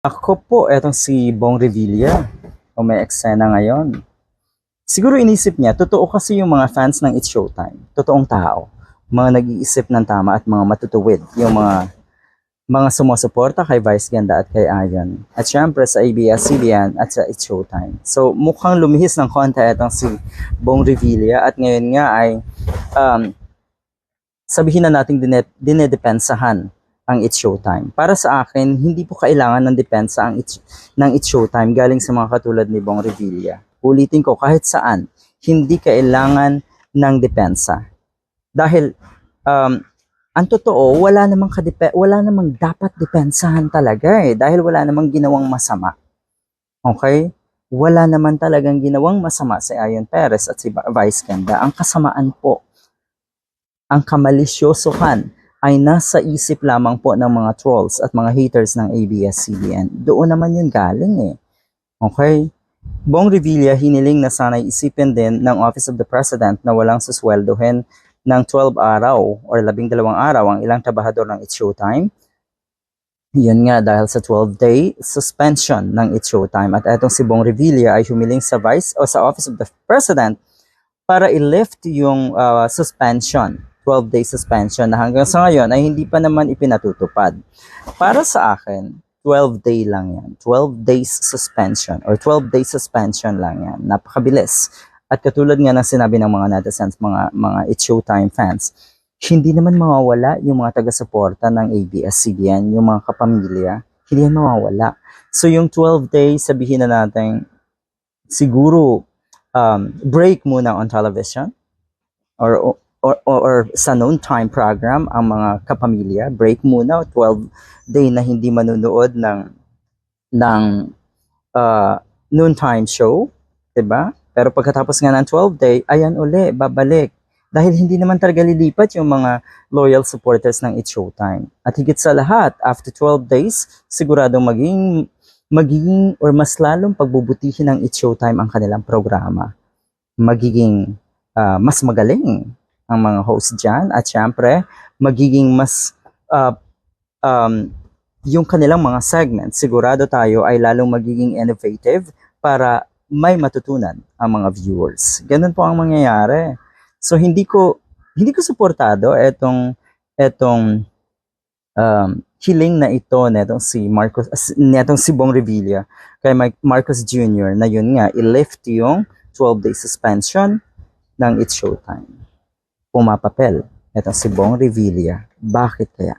Ako po, etong si Bong Revilla. O may eksena ngayon. Siguro inisip niya, totoo kasi yung mga fans ng It's Showtime. Totoong tao. Mga nag-iisip ng tama at mga matutuwid. Yung mga mga sumusuporta kay Vice Ganda at kay Ayon. At syempre sa ABS-CBN at sa It's Showtime. So mukhang lumihis ng konti itong si Bong Revilla at ngayon nga ay um, sabihin na nating dine- dinedepensahan ang It's Showtime. Para sa akin, hindi po kailangan ng depensa ang It's, ng It's Showtime galing sa mga katulad ni Bong Revilla. Ulitin ko, kahit saan, hindi kailangan ng depensa. Dahil, um, ang totoo, wala namang, kadepe- wala namang dapat depensahan talaga eh. Dahil wala namang ginawang masama. Okay? Wala naman talagang ginawang masama si Ayon Perez at si Vice Ganda. Ang kasamaan po, ang kamalisyosohan ay nasa isip lamang po ng mga trolls at mga haters ng ABS-CBN. Doon naman yun galing eh. Okay? Bong Revilla hiniling na sana'y isipin din ng Office of the President na walang susweldohin ng 12 araw or 12 araw ang ilang trabahador ng It's Showtime. Yun nga dahil sa 12-day suspension ng It's Showtime. At etong si Bong Revilla ay humiling sa Vice o sa Office of the President para i-lift yung uh, suspension, 12-day suspension na hanggang sa ngayon ay hindi pa naman ipinatutupad. Para sa akin, 12-day lang yan. 12 days suspension or 12 day suspension lang yan. Napakabilis. At katulad nga ng sinabi ng mga netizens, mga, mga It's Showtime fans, hindi naman mawawala yung mga taga-suporta ng ABS-CBN, yung mga kapamilya, hindi yan mawawala. So yung 12 days, sabihin na natin, siguro um, break muna on television or, or, or, or sa noon time program ang mga kapamilya, break muna 12 day na hindi manunood ng ng uh, noontime show, 'di ba? Pero pagkatapos nga ng 12 day, ayan uli, babalik. Dahil hindi naman talaga lilipat yung mga loyal supporters ng It's Showtime. At higit sa lahat, after 12 days, siguradong maging magiging or mas lalong pagbubutihin ng It's Showtime ang kanilang programa. Magiging ah, mas magaling ang mga host dyan at syempre magiging mas ah, um, yung kanilang mga segments, sigurado tayo ay lalong magiging innovative para may matutunan ang mga viewers. Ganun po ang mangyayari. So hindi ko hindi ko suportado etong etong um, hiling na ito netong si Marcos netong si Bong Revilla kay Mike Marcos Jr. na yun nga i-lift yung 12 day suspension ng It's Showtime. Pumapapel etong si Bong Revilla. Bakit kaya?